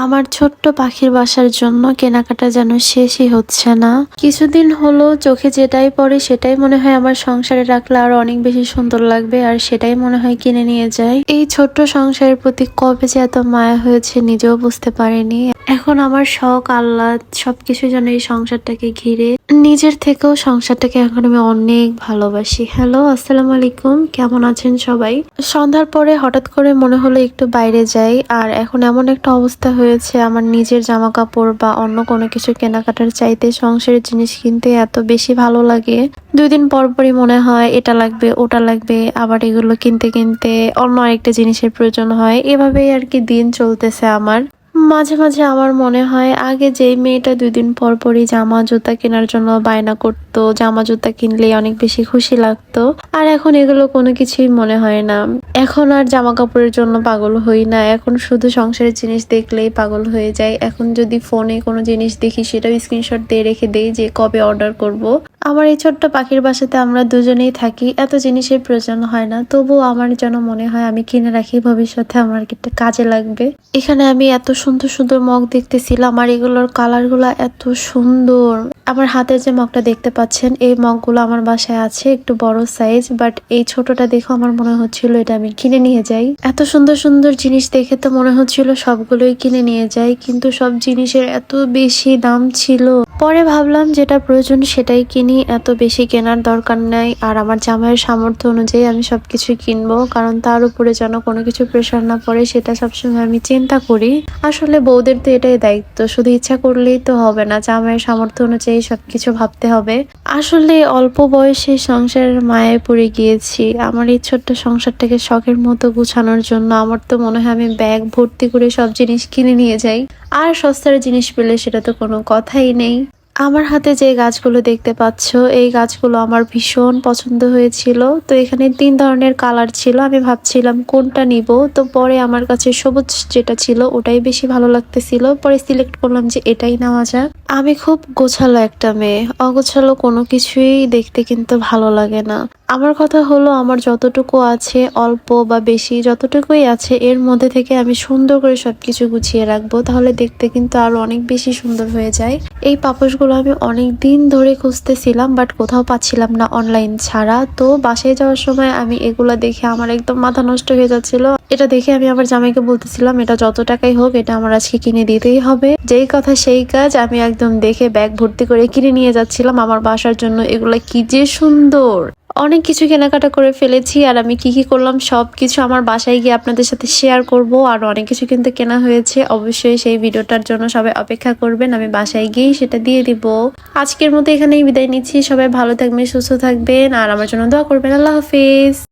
আমার ছোট্ট পাখির বাসার জন্য কেনাকাটা যেন শেষই হচ্ছে না। কিছুদিন হলো, চোখে যেটাই পড়ে সেটাই মনে হয় আমার সংসারে রাখলে আরও অনেক বেশি সুন্দর লাগবে আর সেটাই মনে হয় কিনে নিয়ে যায়। এই ছোট্ট সংসারের প্রতি কবে যে এত মায়া হয়েছে নিজেও বুঝতে পারিনি। এখন আমার শখ, আহ্লাদ, সবকিছু যেন এই সংসারটাকে ঘিরে। নিজের থেকেও সংসারটাকে এখন আমি অনেক ভালোবাসি। হ্যালো আসসালামু আলাইকুম, কেমন আছেন সবাই? সন্ধ্যার পরে হঠাৎ করে মনে হলো একটু বাইরে যাই, আর এখন এমন একটা অবস্থা হয়েছে, আমার নিজের জামা কাপড় বা অন্য কোনো কিছু কেনাকাটার চাইতে সংসারের জিনিস কিনতে এত বেশি ভালো লাগে। দুই দিন পর পরই মনে হয় এটা লাগবে, ওটা লাগবে, আবার এগুলো কিনতে কিনতে অন্য আরেকটা জিনিসের প্রয়োজন হয়। এভাবেই আর কি দিন চলতেছে আমার। মাঝে মাঝে আমার মনে হয়, আগে যেই মেয়েটা দুই দিন পর পরই জামা জুতা কেনার জন্য বায়না করতো, জামা জুতা কিনলে অনেক বেশি খুশি লাগতো, আর এখন এগুলো কোনো কিছুই মনে হয় না। এখন আর জামা কাপড়ের জন্য পাগল হই না, এখন শুধু সংসারের জিনিস দেখলেই পাগল হয়ে যায় এখন যদি ফোনে কোনো জিনিস দেখি, সেটাও স্ক্রিনশট দিয়ে রেখে দেই যে কবে অর্ডার করব। আমার এই ছোট্ট পাখির বাসাতে আমরা দুজনেই থাকি, এত জিনিসের প্রয়োজন হয় না। তবুও আমার যেন মনে হয়, আমি কিনে রাখি, ভবিষ্যতে আমার একটা কাজে লাগবে। এখানে আমি এত সুন্দর সুন্দর সুন্দর মগ দেখতেছিলাম আর এগুলোর কালার এত সুন্দর। আমার হাতের যে মগটা দেখতে পাচ্ছেন, এই মগগুলো আমার বাসায় আছে, একটু বড় সাইজ বাট এই ছোটটা দেখে আমার মনে হচ্ছিল এটা আমি কিনে নিয়ে যাই। এত সুন্দর সুন্দর জিনিস দেখে তো মনে হচ্ছিল সবগুলোই কিনে নিয়ে যাই, কিন্তু সব জিনিসের এত বেশি দাম ছিল। পরে ভাবলাম যেটা প্রয়োজন সেটাই কিনি, এত বেশি কেনার দরকার নাই, আর আমার জামাইয়ের সামর্থ্য অনুযায়ী আমি সবকিছু কিনবো, কারণ তার উপরে যেন কোনো কিছু প্রেশার না পড়ে, সেটা সবসময় আমি চিন্তা করি। আসলে বউদের তো এটাই দায়িত্ব, শুধু ইচ্ছা করলেই তো হবে না, জামাইয়ের সামর্থ্য অনুযায়ী সবকিছু ভাবতে হবে। আসলে অল্প বয়সে সংসারের মায়ায় পড়ে গিয়েছি। আমার এই ছোট্ট সংসারটাকে শখের মতো গুছানোর জন্য আমার তো মনে হয় আমি ব্যাগ ভর্তি করে সব জিনিস কিনে নিয়ে যাই। আর সস্তার জিনিস পেলে সেটা তো কোনো কথাই নেই। আমার হাতে যে গাছগুলো দেখতে পাচ্ছ, এই গাছগুলো আমার ভীষণ পছন্দ হয়েছিল। তো এখানে তিন ধরনের কালার ছিল। আমি ভাবছিলাম কোনটা নিব? তো পরে আমার কাছে সবুজ যেটা ছিল, ওটাই বেশি ভালো লাগতেছিল। পরে সিলেক্ট করলাম যে এটাই নেওয়া যাক। আমি খুব গোছালো একটা মেয়ে। অগোছালো কোনো কিছুই দেখতে কিন্তু ভালো লাগে না। আমার কথা হলো, আমার যতটুকু আছে, অল্প বা বেশি যতটুকুই আছে, এর মধ্যে থেকে আমি সুন্দর করে সবকিছু গুছিয়ে রাখব, তাহলে দেখতে কিন্তু আরও অনেক বেশি সুন্দর হয়ে যায়। এই পাপোশগুলো আমি অনেক দিন ধরে খুঁজতেছিলাম, বাট কোথাও পাচ্ছিলাম না অনলাইন ছাড়া। তো বাসায় যাওয়ার সময় আমি এগুলো দেখে আমার একদম মাথা নষ্ট হয়ে যাচ্ছিল। এটা দেখে আমি আমার জামাইকে বলতেছিলাম, এটা যত টাকাই হোক, এটা আমার আজকে কিনে দিতেই হবে। যেই কথা সেই কাজ আমি একদম দেখে ব্যাগ ভর্তি করে কিনে নিয়ে যাচ্ছিলাম আমার বাসার জন্য। এগুলা কি যে সুন্দর। অনেক কিছু কেনাকাটা করে ফেলেছি আর আমি কি কি করলাম সব কিছু আমার বাসায় গিয়ে আপনাদের সাথে শেয়ার করব আর অনেক কিছু কিন্তু কেনা হয়েছে। অবশ্যই সেই ভিডিওটার জন্য সবাই অপেক্ষা করবেন, আমি বাসায় গিয়েই সেটা দিয়ে দিব। আজকের মতো এখানেই বিদায় নিচ্ছি। সবাই ভালো থাকবেন, সুস্থ থাকবেন আর আমার জন্য দোয়া করবেন। আল্লাহ হাফিজ।